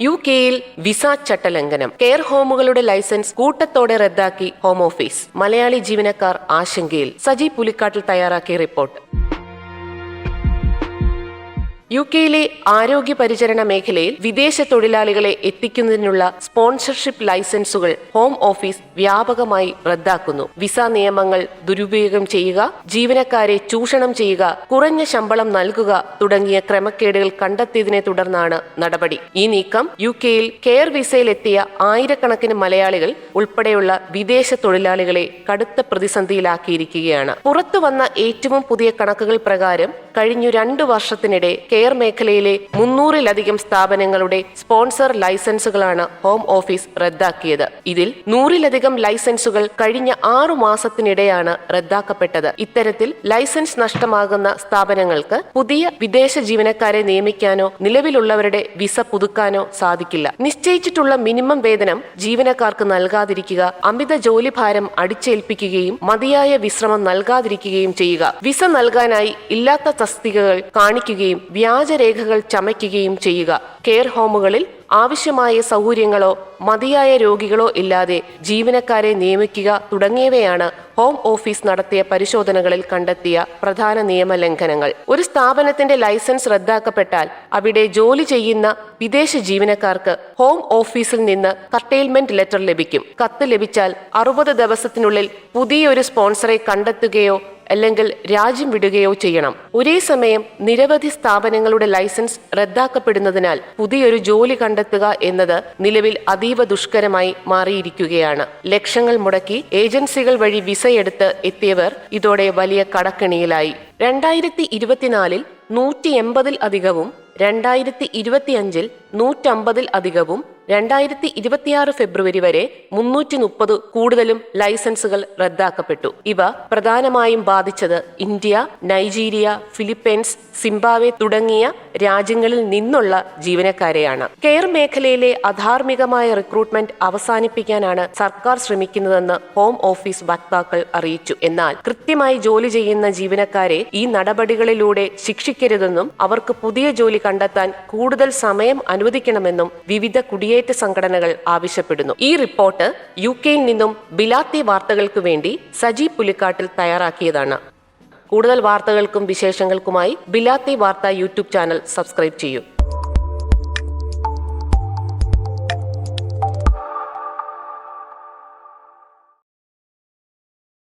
U കെയിൽ visa ചട്ടലംഘനം. Care ഹോമുകളുടെ licence കൂട്ടത്തോടെ റദ്ദാക്കി ഹോം ഓഫീസ്. മലയാളി ജീവനക്കാർ ആശങ്കയിൽ. സജി പുലിക്കാട്ടിൽ തയ്യാറാക്കിയ റിപ്പോർട്ട്. യു കെയിലെ ആരോഗ്യ പരിചരണ മേഖലയിൽ വിദേശ തൊഴിലാളികളെ എത്തിക്കുന്നതിനുള്ള സ്പോൺസർഷിപ്പ് ലൈസൻസുകൾ ഹോം ഓഫീസ് വ്യാപകമായി റദ്ദാക്കുന്നു. വിസ നിയമങ്ങൾ ദുരുപയോഗം ചെയ്യുക ജീവനക്കാരെ ചൂഷണം ചെയ്യുക കുറഞ്ഞ ശമ്പളം നൽകുക തുടങ്ങിയ ക്രമക്കേടുകൾ കണ്ടെത്തിയതിനെ തുടർന്നാണ് നടപടി. ഈ നീക്കം യു കെയിൽ കെയർ വിസയിലെത്തിയ ആയിരക്കണക്കിന് മലയാളികൾ ഉൾപ്പെടെയുള്ള വിദേശ തൊഴിലാളികളെ കടുത്ത പ്രതിസന്ധിയിലാക്കിയിരിക്കുകയാണ്. പുറത്തു വന്ന ഏറ്റവും പുതിയ കണക്കുകൾ പ്രകാരം കഴിഞ്ഞു രണ്ടു വർഷത്തിനിടെ കെയർ മേഖലയിലെ മുന്നൂറിലധികം സ്ഥാപനങ്ങളുടെ സ്പോൺസർ ലൈസൻസുകളാണ് ഹോം ഓഫീസ് റദ്ദാക്കിയത്. ഇതിൽ നൂറിലധികം ലൈസൻസുകൾ കഴിഞ്ഞ ആറു മാസത്തിനിടെയാണ് റദ്ദാക്കപ്പെട്ടത്. ഇത്തരത്തിൽ ലൈസൻസ് നഷ്ടമാകുന്ന സ്ഥാപനങ്ങൾക്ക് പുതിയ വിദേശ ജീവനക്കാരെ നിയമിക്കാനോ നിലവിലുള്ളവരുടെ വിസ പുതുക്കാനോ സാധിക്കില്ല. നിശ്ചയിച്ചിട്ടുള്ള മിനിമം വേതനം ജീവനക്കാർക്ക് നൽകാതിരിക്കുക അമിത ജോലിഭാരം അടിച്ചേൽപ്പിക്കുകയും മതിയായ വിശ്രമം നൽകാതിരിക്കുകയും ചെയ്യുക. വിസ നൽകാനായി ഇല്ലാത്ത തസ്തികകൾ കാണിക്കുകയും വ്യാജരേഖകൾ ചമയ്ക്കുകയും ചെയ്യുക. കെയർ ഹോമുകളിൽ ആവശ്യമായ സൗകര്യങ്ങളോ മതിയായ രോഗികളോ ഇല്ലാതെ ജീവനക്കാരെ നിയമിക്കുക തുടങ്ങിയവയാണ് ഹോം ഓഫീസ് നടത്തിയ പരിശോധനകളിൽ കണ്ടെത്തിയ പ്രധാന നിയമലംഘനങ്ങൾ ഒരു സ്ഥാപനത്തിന്റെ ലൈസൻസ് റദ്ദാക്കപ്പെട്ടാൽ അവിടെ ജോലി ചെയ്യുന്ന വിദേശ ജീവനക്കാർക്ക് ഹോം ഓഫീസിൽ നിന്ന് കർട്ടെയിൽമെന്റ് ലെറ്റർ ലഭിക്കും. കത്ത് ലഭിച്ചാൽ അറുപത് ദിവസത്തിനുള്ളിൽ പുതിയൊരു സ്പോൺസറെ കണ്ടെത്തുകയോ അല്ലെങ്കിൽ രാജ്യം വിടുകയോ ചെയ്യണം. ഒരേ സമയം നിരവധി സ്ഥാപനങ്ങളുടെ ലൈസൻസ് റദ്ദാക്കപ്പെടുന്നതിനാൽ പുതിയൊരു ജോലി കണ്ടെത്തുക എന്നത് നിലവിൽ അതീവ ദുഷ്കരമായി മാറിയിരിക്കുകയാണ്. ലക്ഷങ്ങൾ മുടക്കി ഏജൻസികൾ വഴി വിസയെടുത്ത് എത്തിയവർ ഇതോടെ വലിയ കടക്കെണിയിലായി. രണ്ടായിരത്തി ഇരുപത്തിനാലിൽ നൂറ്റി എൺപതിൽ അധികവും രണ്ടായിരത്തി ഇരുപത്തിയഞ്ചിൽ നൂറ്റമ്പതിൽ അധികവും രണ്ടായിരത്തി ഇരുപത്തിയാറ് ഫെബ്രുവരി വരെ മുന്നൂറ്റി മുപ്പത് കൂടുതലും ലൈസൻസുകൾ റദ്ദാക്കപ്പെട്ടു. ഇവ പ്രധാനമായും ബാധിച്ചത് ഇന്ത്യ നൈജീരിയ ഫിലിപ്പൈൻസ് സിംബാവെ തുടങ്ങിയ രാജ്യങ്ങളിൽ നിന്നുള്ള ജീവനക്കാരെയാണ്. കെയർ മേഖലയിലെ അധാർമികമായ റിക്രൂട്ട്മെന്റ് അവസാനിപ്പിക്കാനാണ് സർക്കാർ ശ്രമിക്കുന്നതെന്ന് ഹോം ഓഫീസ് വക്താക്കൾ അറിയിച്ചു. എന്നാൽ കൃത്യമായി ജോലി ചെയ്യുന്ന ജീവനക്കാരെ ഈ നടപടികളിലൂടെ ശിക്ഷിക്കരുതെന്നും അവർക്ക് പുതിയ ജോലി കണ്ടെത്താൻ കൂടുതൽ സമയം അനുവദിക്കണമെന്നും വിവിധ കുടിയേറ്റ സംഘടനകൾ ആവശ്യപ്പെടുന്നു. ഈ റിപ്പോർട്ട് യു കെയിൽ നിന്നും ബിലാത്തി വാർത്തകൾക്ക് വേണ്ടി സജി പുലിക്കാട്ടിൽ തയ്യാറാക്കിയതാണ്. കൂടുതൽ വാർത്തകൾക്കും വിശേഷങ്ങൾക്കുമായി ബിലാത്തി വാർത്ത യൂട്യൂബ് ചാനൽ സബ്സ്ക്രൈബ് ചെയ്യൂ.